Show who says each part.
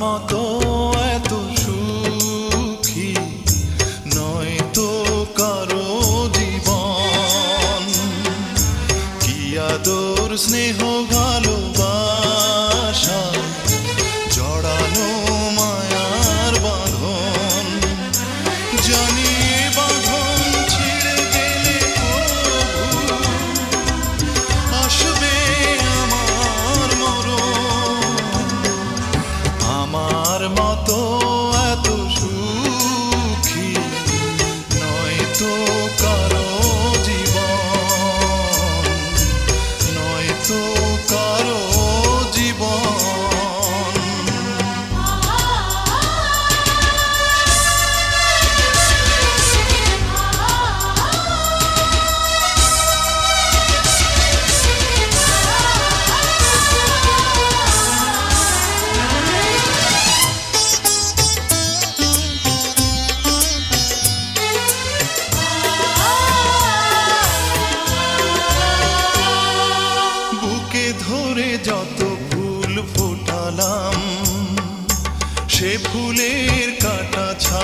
Speaker 1: মতো এত সুখী নয় তো কারও জীবন। কি আদর স্নেহ ফুল ফোটালাম। সে ফুলের কাটা ছা